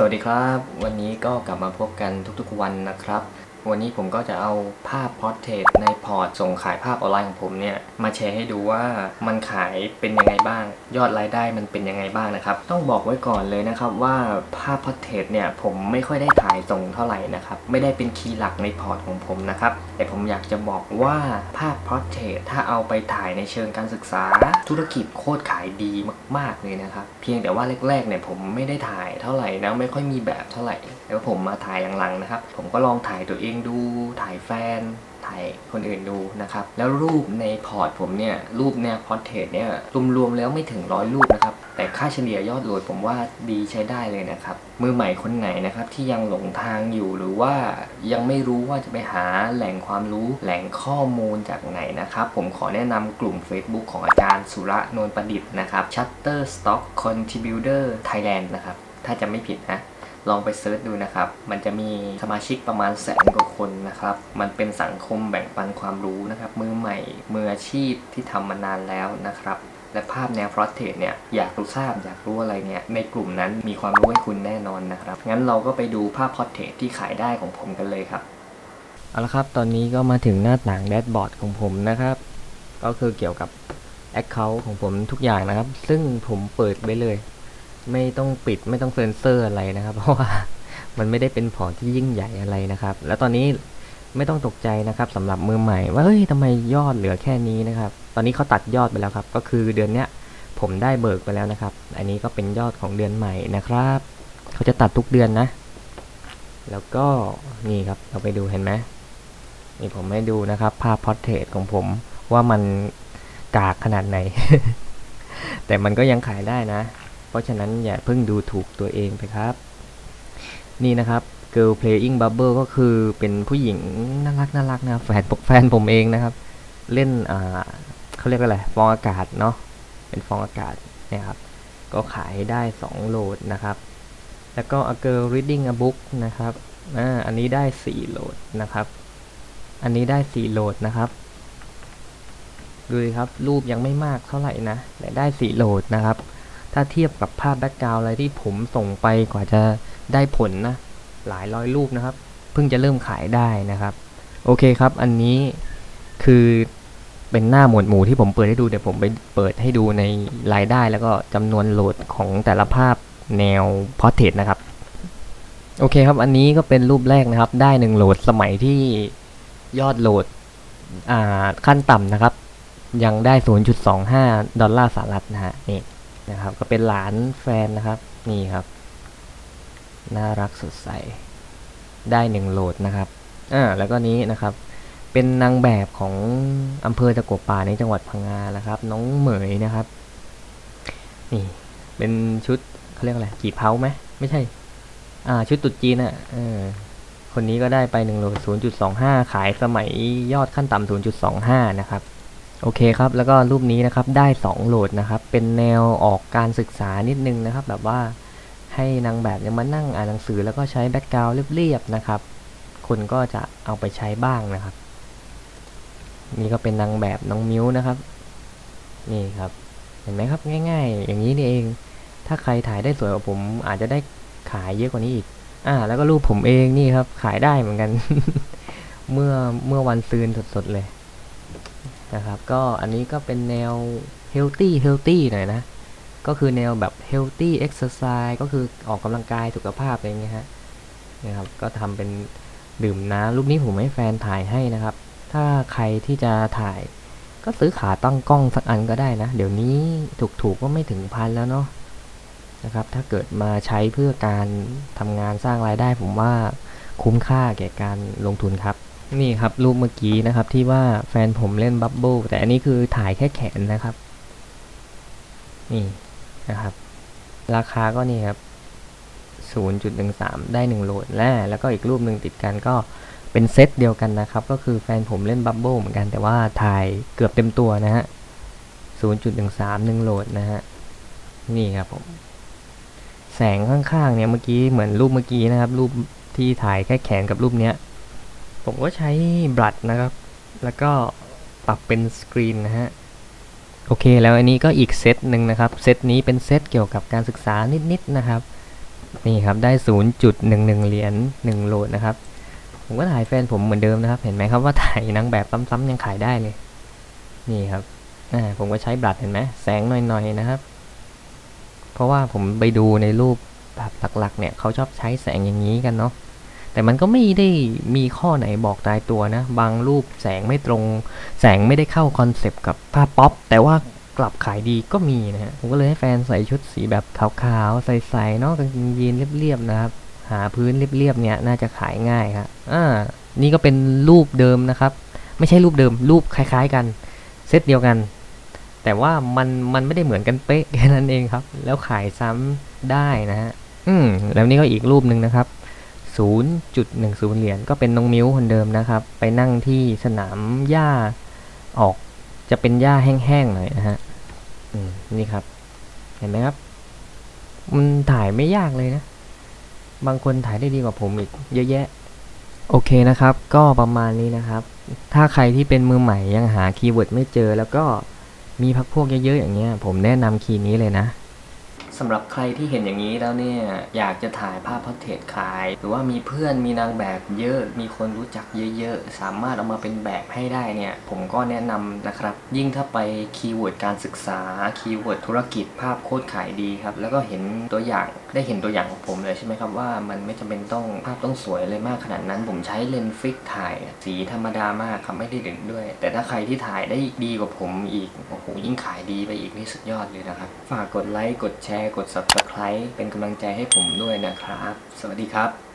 สวัสดีครับ วันนี้ก็กลับมาพบกันทุกๆวันนะครับ วันนี้ผมก็จะเอาภาพพอร์เทรตในพอร์ตส่งขายภาพออนไลน์ของผมเนี่ย มาแชร์ให้ดูว่ามันขายเป็นยังไงบ้าง ยอดรายได้มันเป็นยังไงบ้างนะครับ ต้องบอกไว้ก่อนเลยนะครับว่าภาพพอร์เทรตเนี่ยผมไม่ค่อยได้ถ่ายส่งเท่าไหร่นะครับ ไม่ได้เป็นคีย์หลักในพอร์ตของผมนะครับ แต่ผมอยากจะบอกว่าภาพพอร์เทรตถ้าเอาไปถ่ายในเชิงการศึกษา ธุรกิจโคตรขายดีมาก ๆเลยนะครับ เพียงแต่ว่าแรกๆเนี่ยผมไม่ได้ถ่ายเท่าไหร่นะไม่ค่อยมีแบบเท่าไหร่แล้วผมมาถ่ายหลังๆนะครับ ผมก็ลองถ่ายตัวเองดูถ่ายแฟน ถ่ายคนอื่นดูนะครับ แล้วรูปในพอร์ตผมเนี่ย รูปแนวพอร์เทรตเนี่ยรวมๆแล้วไม่ถึงร้อยรูปนะครับ แต่ค่าเฉลี่ยยอดโหลดผมว่าดีใช้ได้เลยนะครับ มือใหม่คนไหนนะครับที่ยังหลงทางอยู่หรือว่ายังไม่รู้ว่าจะไปหาแหล่งความรู้แหล่งข้อมูลจากไหนนะครับ ผมขอแนะนำกลุ่ม Facebook ของอาจารย์สุระนนท์ประดิษฐ์นะครับ Shutterstock Contributor Thailand นะครับ ถ้าจะไม่ผิดนะ ลองไปเซิร์ชดูนะครับ มันจะมีสมาชิกประมาณแสนกว่าคนนะครับ มันเป็นสังคมแบ่งปันความรู้นะครับ มือใหม่ มืออาชีพที่ทำมานานแล้วนะครับ และภาพแนวพรอเทรตเนี่ย อยากรู้ทราบอยากรู้อะไรเนี่ย ในกลุ่มนั้นมีความรู้ให้คุณแน่นอนนะครับ งั้นเราก็ไปดูภาพพอร์เทรตที่ขายได้ของผมกันเลยครับ เอาละครับ ตอนนี้ก็มาถึงหน้าต่างแดชบอร์ดของผมนะครับ ก็คือเกี่ยวกับ Account ของผมทุกอย่างนะครับ ซึ่งผมเปิดไว้เลย ไม่ต้องปิดไม่ต้องเซ็นเซอร์อะไรนะครับ เพราะว่ามันไม่ได้เป็นพอร์ตที่ยิ่งใหญ่อะไรนะครับ แล้วตอนนี้ไม่ต้องตกใจนะครับสำหรับมือใหม่ ว่าเฮ้ยทำไมยอดเหลือแค่นี้นะครับ ตอนนี้เขาตัดยอดไปแล้วครับ ก็คือเดือนเนี้ยผมได้เบิกไปแล้วนะครับ อันนี้ก็เป็นยอดของเดือนใหม่นะครับ เขาจะตัดทุกเดือนนะ แล้วก็นี่ครับเราไปดูเห็นไหมนี่ผมให้ดูนะครับ ภาพพอร์เทรตของผมว่ามันกากขนาดไหน แต่มันก็ยังขายได้นะ เพราะฉะนั้นอย่าเพิ่งดูถูกตัวเองไปครับ นี่นะครับ Girl Playing Bubble ก็คือเป็นผู้หญิงน่ารักน่ารักนะแฟนแฟนผมเองนะครับ เล่นอ่าเขาเรียกว่าอะไรฟองอากาศเนาะเป็นฟองอากาศนี่ยครับ ก็ขายได้ 2 โหลดนะครับ แล้วก็ A Girl Reading a Book นะครับอ่าอันนี้ได้ 4 โหลดนะครับ อันนี้ได้ 4 โหลดนะครับดูครับรูปยังไม่มากเท่าไหร่นะแต่ได้ 4 โหลดนะครับ ถ้าเทียบกับภาพแบ็กกราวอะไรที่ผมส่งไปกว่าจะได้ผลนะ หลายร้อยรูปนะครับ เพิ่งจะเริ่มขายได้นะครับ โอเคครับ อันนี้คือเป็นหน้าหมวดหมู่ที่ผมเปิดให้ดูเดี๋ยวผมไปเปิดให้ดูในรายได้แล้วก็จำนวนโหลดของแต่ละภาพแนวพอร์เทรตนะครับ โอเคครับ อันนี้ก็เป็นรูปแรกนะครับ ได้หนึ่งโหลดสมัยที่ยอดโหลดขั้นต่ำนะครับ ยังได้ 0.25 ดอลลาร์สหรัฐนะฮะนี่ นะครับ ก็เป็นหลานแฟนนะครับนี่ครับ น่ารักสดใส ได้หนึ่งโหลดนะครับอ่าแล้วก็นี้นะครับ เป็นนางแบบของอำเภอตะกัวป่าในจังหวัดพังงานะครับ น้องเหมยนะครับ นี่ เป็นชุดเขาเรียกอะไรกี่เผาไหมไม่ใช่ อ่า ชุดตุดจีนอะเออคนนี้ก็ได้ไปหนึ่งโหลด0.25 ขายสมัยยอดขั้นต่ำ0.25 นะครับ โอเคครับแล้วก็รูปนี้นะครับได้ 2 โหลดนะครับ เป็นแนวออกการศึกษานิดนึงนะครับ แบบว่าให้นางแบบยังมานั่งอ่านหนังสือแล้วก็ใช้แบ็กกราวด์เรียบๆนะครับ คนก็จะเอาไปใช้บ้างนะครับ นี่ก็เป็นนางแบบน้องมิ้วนะครับ นี่ครับ เห็นไหมครับง่าย ๆ อย่างนี้นี่เอง ถ้าใครถ่ายได้สวยกว่าผมอาจจะได้ขายเยอะกว่านี้อีก อ่า แล้วก็รูปผมเองนี่ครับ ขายได้เหมือนกัน เมื่อเมื่อวันซืนสดๆเลย นะครับ ก็อันนี้ก็เป็นแนว healthy healthy หน่อยนะ ก็คือแนวแบบ healthy exercise ก็คือออกกำลังกายสุขภาพอะไรเงี้ยฮะนะครับ ก็ทำเป็นดื่มน้ำรูปนี้ผมให้แฟนถ่ายให้นะครับ ถ้าใครที่จะถ่ายก็ซื้อขาตั้งกล้องสักอันก็ได้นะ เดี๋ยวนี้ถูกๆก็ไม่ถึงพันแล้วเนาะนะครับ ถ้าเกิดมาใช้เพื่อการทำงานสร้างรายได้ผมว่าคุ้มค่าแก่การลงทุนครับ นี่ครับรูปเมื่อกี้นะครับที่ว่าแฟนผมเล่นบับเบิลแต่อันนี้คือถ่ายแค่แขนนะครับ นี่นะครับ ราคาก็นี่ครับ 0.13 ได้1โหลดแล้วแล้วก็อีกรูปหนึ่งติดกันก็เป็นเซตเดียวกันนะครับ ก็คือแฟนผมเล่นบับเบิลเหมือนกันแต่ว่าถ่ายเกือบเต็มตัวนะฮะ 0.13 1โหลดนะฮะ นี่ครับผม แสงข้างๆเนี่ยเมื่อกี้เหมือนรูปเมื่อกี้นะครับ รูปที่ถ่ายแค่แขนกับรูปเนี้ย ผมก็ใช้บลัดนะครับ แล้วก็ปรับเป็นสกรีนนะฮะ โอเค แล้วอันนี้ก็อีกเซตหนึ่งนะครับ เซตนี้เป็นเซตเกี่ยวกับการศึกษานิด ๆ นะครับ นี่ครับ ได้ 0.11 เหรียญ1โหลดนะครับ ผมก็ถ่ายแฟนผมเหมือนเดิมนะครับ เห็นไหมครับว่าถ่ายนางแบบซ้ำๆยังขายได้เลย นี่ครับอ่าผมก็ใช้บลัดเห็นไหมแสงหน่อย ๆ นะครับ เพราะว่าผมไปดูในรูปแบบหลัก ๆ เนี่ยเขาชอบใช้แสงอย่างนี้กันเนาะ แต่มันก็ไม่ได้มีข้อไหนบอกตายตัวนะ บางรูปแสงไม่ตรง แสงไม่ได้เข้าคอนเซปต์กับภาพป๊อป แต่ว่ากลับขายดีก็มีนะฮะ ผมก็เลยให้แฟนใส่ชุดสีแบบขาวๆ ใสๆเนาะกางเกงยีนเรียบๆนะครับ หาพื้นเรียบๆเนี่ยน่าจะขายง่ายครับอ่า นี่ก็เป็นรูปเดิมนะครับ ไม่ใช่รูปเดิม รูปคล้าย ๆ กัน เซตเดียวกัน แต่ว่ามันมันไม่ได้เหมือนกันเป๊ะแค่นั้นเองครับ แล้วขายซ้ำได้นะฮะ อืม แล้วนี่ก็อีกรูปหนึ่งนะครับ 0.10 เหรียญก็เป็นน้องมิ้วคนเดิมนะครับ ไปนั่งที่สนามหญ้าออกจะเป็นหญ้าแห้งๆหน่อยนะฮะนี่ครับ เห็นไหมครับ มันถ่ายไม่ยากเลยนะ บางคนถ่ายได้ดีกว่าผมอีก เยอะแยะ โอเคนะครับ ก็ประมาณนี้นะครับ ถ้าใครที่เป็นมือใหม่ยังหาคีย์เวิร์ดไม่เจอ แล้วก็มีพักพวกเยอะๆอย่างเงี้ย ผมแนะนำคีย์นี้เลยนะ สำหรับใครที่เห็นอย่างนี้แล้วเนี่ยอยากจะถ่ายภาพพอร์เทรตขาย หรือว่ามีเพื่อนมีนางแบบเยอะ มีคนรู้จักเยอะๆ สามารถเอามาเป็นแบบให้ได้เนี่ย ผมก็แนะนำนะครับ ยิ่งถ้าไปคีย์เวิร์ดการศึกษาคีย์เวิร์ดธุรกิจภาพโคตรขายดีครับ แล้วก็เห็นตัวอย่างได้เห็นตัวอย่างของผมเลยใช่ไหมครับว่ามันไม่จำเป็นต้องภาพต้องสวยเลยมากขนาดนั้น ผมใช้เลนส์ฟิกถ่ายสีธรรมดามากครับไม่ได้เด่นด้วย แต่ถ้าใครที่ถ่ายได้ดีกว่าผมอีกโอ้โหยิ่งขายดีไปอีกนี่สุดยอดเลยนะครับฝากกดไลค์กดแชร์กด subscribe เป็นกำลังใจให้ผมด้วยนะครับ สวัสดีครับ